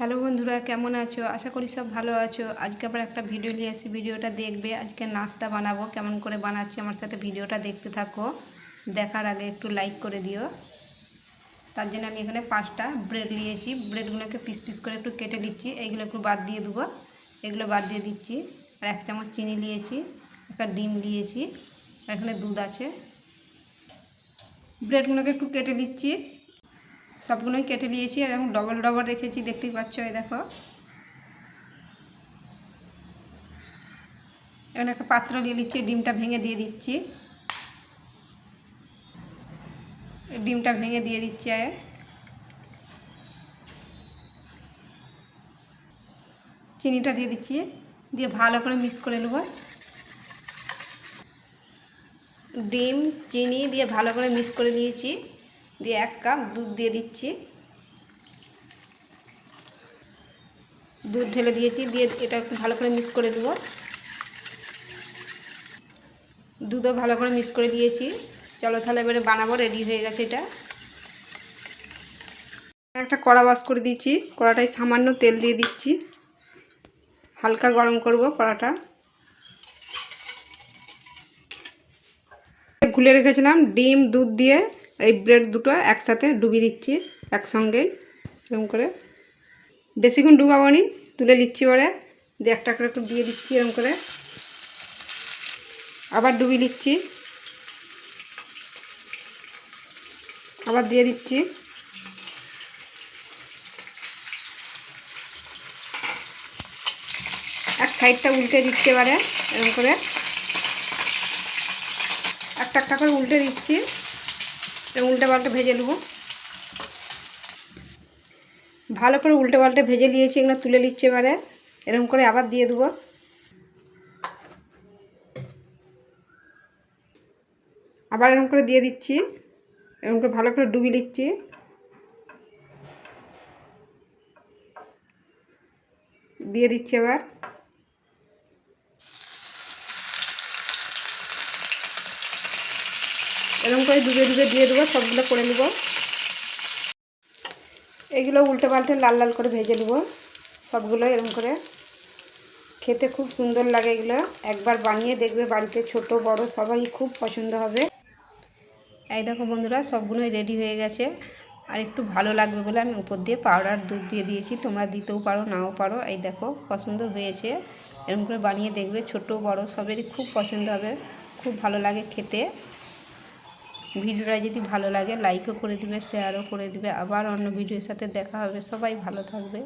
Hello বন্ধুরা, কেমন আছো? আশা করি সব ভালো আছো। আজকে আবার একটা ভিডিও নিয়ে এসেছি ভিডিওটা দেখবে। আজকে নাস্তা বানাবো। কেমন করে বানাচ্ছি আমার সাথে ভিডিওটা দেখতে থাকো। দেখার আগে একটু লাইক করে দিও। তার জন্য আমি এখানে পাঁচটা ব্রেড নিয়েছি। ব্রেডগুলোকে পিস পিস করে একটু কেটে দিচ্ছি এইগুলো একটু বাদ দিয়ে দেবো। এগুলো বাদ দিয়ে দিচ্ছি। আর এক চামচ চিনি নিয়েছি। একটা ডিম নিয়েছি। এখানে দুধ আছে। ব্রেডগুলোকে একটু কেটে দিচ্ছি সবগুলোই কেটে নিয়েছি আর এখন ডবল ডবল রেখেছি, দেখতেই পাচ্ছ এই দেখো। এখন একটা পাত্র নিয়ে নিচ্ছি, ডিমটা ভেঙে দিয়ে দিচ্ছি। ডিমটা ভেঙে দিয়ে দিচ্ছি চিনিটা দিয়ে দিচ্ছি, দিয়ে ভালো করে মিক্স করে নেব। ডিম, চিনি দিয়ে ভালো করে মিক্স করে নিয়েছি। দিয়ে এক কাপ দুধ দিয়ে দিচ্ছি। দুধ ঢেলে দিয়েছি, দিয়ে এটা একটু ভালো করে মিক্স করে দেবো দুধও ভালো করে মিক্স করে দিয়েছি। চলো তাহলে এবারে বানাবো, রেডি হয়ে গেছে এটা। একটা কড়া বাস করে দিচ্ছি কড়াটায় সামান্য তেল দিয়ে দিচ্ছি। হালকা গরম করব কড়াটা। গুলে রেখেছিলাম, ডিম, দুধ দিয়ে এই ব্রেড দুটো একসাথে ডুবিয়ে দিচ্ছি, একসঙ্গেই, এরকম করে। বেশিক্ষণ ডুবাবো নি, তুলে দিচ্ছি পরে, দিয়ে একটা করে একটু দিয়ে দিচ্ছি, এরকম করে। আবার ডুবিয়ে দিচ্ছি আবার দিয়ে দিচ্ছি। এক সাইডটা উল্টে দিচ্ছি এবারে, এরকম করে। একটা একটা করে উল্টে দিচ্ছি। উল্টে পাল্টে ভেজে নেব। ভালো করে উল্টে পাল্টে ভেজে নিয়েছি, এগুলো তুলে নিচ্ছে এবারে। এরকম করে আবার দিয়ে দেবো। আবার এরকম করে দিয়ে দিচ্ছি। এরকম করে ভালো করে ডুবিয়ে দিচ্ছি দিয়ে দিচ্ছি আবার এরকম করে ডুবে ডুবে দিয়ে দেবো, সবগুলো করে নেব। এগুলো উল্টে পাল্টে লাল লাল করে ভেজে নেব, সবগুলো এরকম করে। খেতে খুব সুন্দর লাগে এগুলো। একবার বানিয়ে দেখবে বাড়িতে ছোট, বড়, সবাই খুব পছন্দ হবে। এই দেখো বন্ধুরা সবগুলোই রেডি হয়ে গেছে। আর একটু ভালো লাগবে বলে আমি উপর দিয়ে পাউডার দুধ দিয়ে দিয়েছি। তোমরা দিতেও পারো, নাও পারো। এই দেখো পছন্দ হয়েছে। এরকম করে বানিয়ে দেখবে ছোট, বড়, সবেরই খুব পছন্দ হবে। খুব ভালো লাগে খেতে। ভিডিওটা যদি ভালো লাগে লাইকও করে দিবে শেয়ারও করে দিবে। আবার অন্য ভিডিওর সাথে দেখা হবে। সবাই ভালো থাকবে।